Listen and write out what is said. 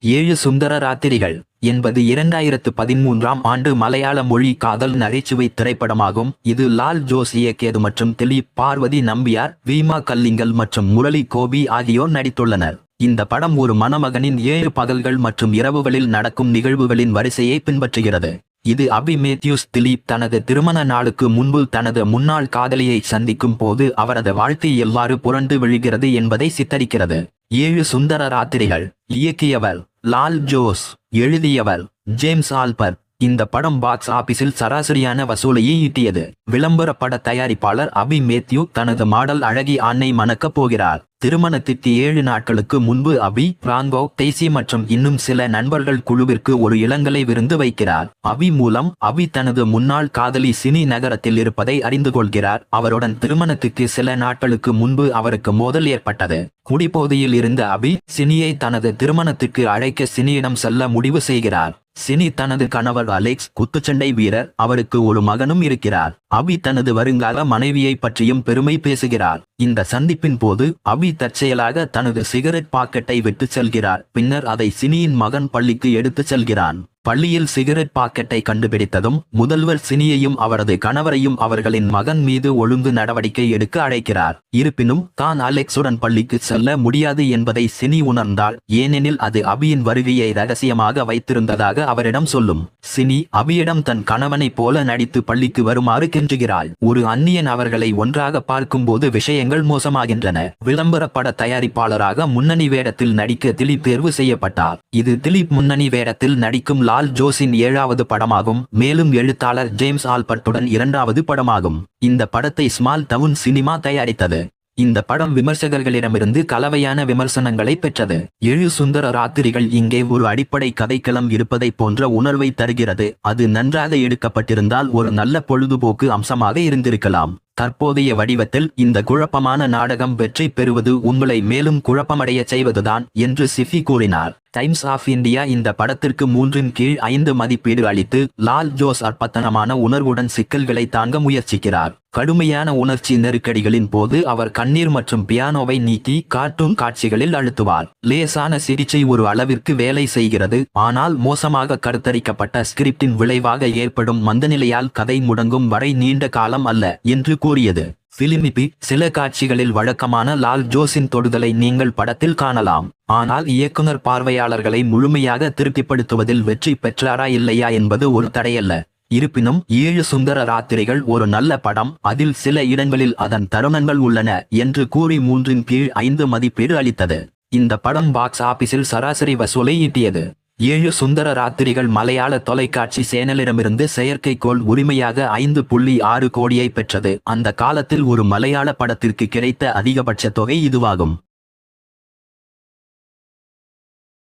ஏழு சுந்தர ராத்திரிகள் என்பது இரண்டாயிரத்து பதிமூன்றாம் ஆண்டு மலையாள மொழி காதல் நகைச்சுவை திரைப்படமாகும். இது லால் ஜோஸ் இயக்கியது மற்றும் திலீப் பார்வதி நம்பியார் வீமா கல்லிங்கல் மற்றும் முரளி கோபி ஆகியோர் நடித்துள்ளனர். இந்த படம் ஒரு மணமகனின் ஏழு பகல்கள் மற்றும் இரவுகளில் நடக்கும் நிகழ்வுகளின் வரிசையை பின்பற்றுகிறது. இது அபி மேத்யூஸ் திலீப் தனது திருமண நாளுக்கு முன்பு தனது முன்னாள் காதலியை சந்திக்கும் போது அவரது வாழ்க்கை எவ்வாறு புரண்டு விழுகிறது என்பதை சித்தரிக்கிறது. ஏழு சுந்தர ராத்திரிகள் இயக்கியவர் லால் ஜோஸ் எழுதியவர் ஜேம்ஸ் ஆல்பர். இந்த படம் பாக்ஸ் ஆபீஸில் சராசரியான வசூலையை ஈட்டியது. விளம்பர பட தயாரிப்பாளர் அபி மேத்யூ தனது மாடல் அழகி ஆண்ணை மணக்கப் போகிறார். திருமணத்திற்கு ஏழு நாட்களுக்கு முன்பு அபி பிராங்கோ தேசி மற்றும் இன்னும் சில நண்பர்கள் குழுவிற்கு ஒரு இளங்கலை விருந்து வைக்கிறார். அபி மூலம் அபி தனது முன்னாள் காதலி சினி நகரத்தில் இருப்பதை அறிந்து கொள்கிறார். அவருடன் திருமணத்துக்கு சில நாட்களுக்கு முன்பு அவருக்கு மோதல் ஏற்பட்டது. குடிபோதையில் இருந்த அபி சினியை தனது திருமணத்துக்கு அழைக்க சினியிடம் செல்ல முடிவு செய்கிறார். சினி தனது கணவர் அலெக்ஸ் குத்துச்சண்டை வீரர் அவருக்கு ஒரு மகனும் இருக்கிறார். அபி தனது வருங்கால மனைவியை பற்றியும் பெருமை பேசுகிறார். இந்த சந்திப்பின் போது அபி தற்செயலாக தனது சிகரெட் பாக்கெட்டை விட்டு செல்கிறார். பின்னர் அதை சினியின் மகன் பள்ளிக்கு எடுத்துச் செல்கிறான். பள்ளியில் சிகரெட் பாக்கெட்டை கண்டுபிடித்ததும் முதல்வர் சினியையும் அவரது கணவரையும் அவர்களின் மகன் மீது ஒழுங்கு நடவடிக்கை எடுக்க அழைக்கிறார். இருப்பினும் தான் அலெக்ஸுடன் பள்ளிக்கு செல்ல முடியாது என்பதை சினி உணர்ந்தால் ஏனெனில் அது அபியின் வருகையை ரகசியமாக வைத்திருந்ததாக அவரிடம் சொல்லும். சினி அபியிடம் தன் கணவனைப் போல நடித்து பள்ளிக்கு வருமாறு கென்றுகிறாள் ஒரு அந்நியன் அவர்களை ஒன்றாக பார்க்கும்போது விஷயங்கள் மோசமாகின்றன. விளம்பர பட தயாரிப்பாளராக முன்னணி வேடத்தில் நடிக்க திலீப் தேர்வு செய்யப்பட்டார். இது திலீப் முன்னணி வேடத்தில் நடிக்கும் லா ஆல் ஜோஸின் ஏழாவது படமாகும். மேலும் எழுத்தாளர் ஜேம்ஸ் ஆல்பர்ட்டுடன் இரண்டாவது படமாகும். இந்த படத்தை ஸ்மால் டவுன் சினிமா தயாரித்தது. இந்த படம் விமர்சகர்களிடமிருந்து கலவையான விமர்சனங்களை பெற்றது. எழு சுந்தர ராத்திரிகள் இங்கே ஒரு அடிப்படை கதைக்களம் இருப்பதைப் போன்ற உணர்வை தருகிறது. அது நன்றாக எடுக்கப்பட்டிருந்தால் ஒரு நல்ல பொழுதுபோக்கு அம்சமாக இருந்திருக்கலாம். தற்போதைய வடிவத்தில் இந்த குழப்பமான நாடகம் வெற்றி பெறுவது உங்களை மேலும் குழப்பமடைய செய்வதுதான் என்று சிஃபி கூறினார். டைம்ஸ் ஆஃப் இந்தியா இந்த படத்திற்கு மூன்றின் கீழ் ஐந்து மதிப்பீடு அளித்து லால் ஜோஸ் அற்பத்தனமான உணர்வுடன் சிக்கல்களை தாங்க முயற்சிக்கிறார். கடுமையான உணர்ச்சி நெருக்கடிகளின் போது அவர் கண்ணீர் மற்றும் பியானோவை நீக்கி கார்ட்டூன் காட்சிகளில் அழுத்துவார். லேசான சிகிச்சை ஒரு அளவிற்கு வேலை செய்கிறது. ஆனால் மோசமாக கருத்தரிக்கப்பட்ட ஸ்கிரிப்டின் விளைவாக ஏற்படும் மந்தநிலையால் கதை முடங்கும் வரை நீண்ட காலம் அல்ல என்று கூறியது. பிலிமிபி சில காட்சிகளில் வழக்கமான லால் ஜோஸின் தொடுதலை நீங்கள் படத்தில் காணலாம். ஆனால் இயக்குனர் பார்வையாளர்களை முழுமையாக திருப்திப்படுத்துவதில் வெற்றி பெற்றாரா இல்லையா என்பது ஒரு தடையல்ல. இருப்பினும் ஏழு சுந்தர ராத்திரிகள் ஒரு நல்ல படம் அதில் சில இடங்களில் அதன் தருணங்கள் உள்ளன என்று கூறி மூன்றின் கீழ் ஐந்து மதிப்பீடு அளித்தது. இந்த படம் பாக்ஸ் ஆபீஸில் சராசரி வசூலை ஈட்டியது. ஏழு சுந்தர ராத்திரிகள் மலையாள தொலைக்காட்சி சேனலிடமிருந்து செயற்கைக்கோள் உரிமையாக ஐந்து புள்ளி ஆறு கோடியை பெற்றது. அந்த காலத்தில் ஒரு மலையாள படத்திற்கு கிடைத்த அதிகபட்ச தொகை இதுவாகும்.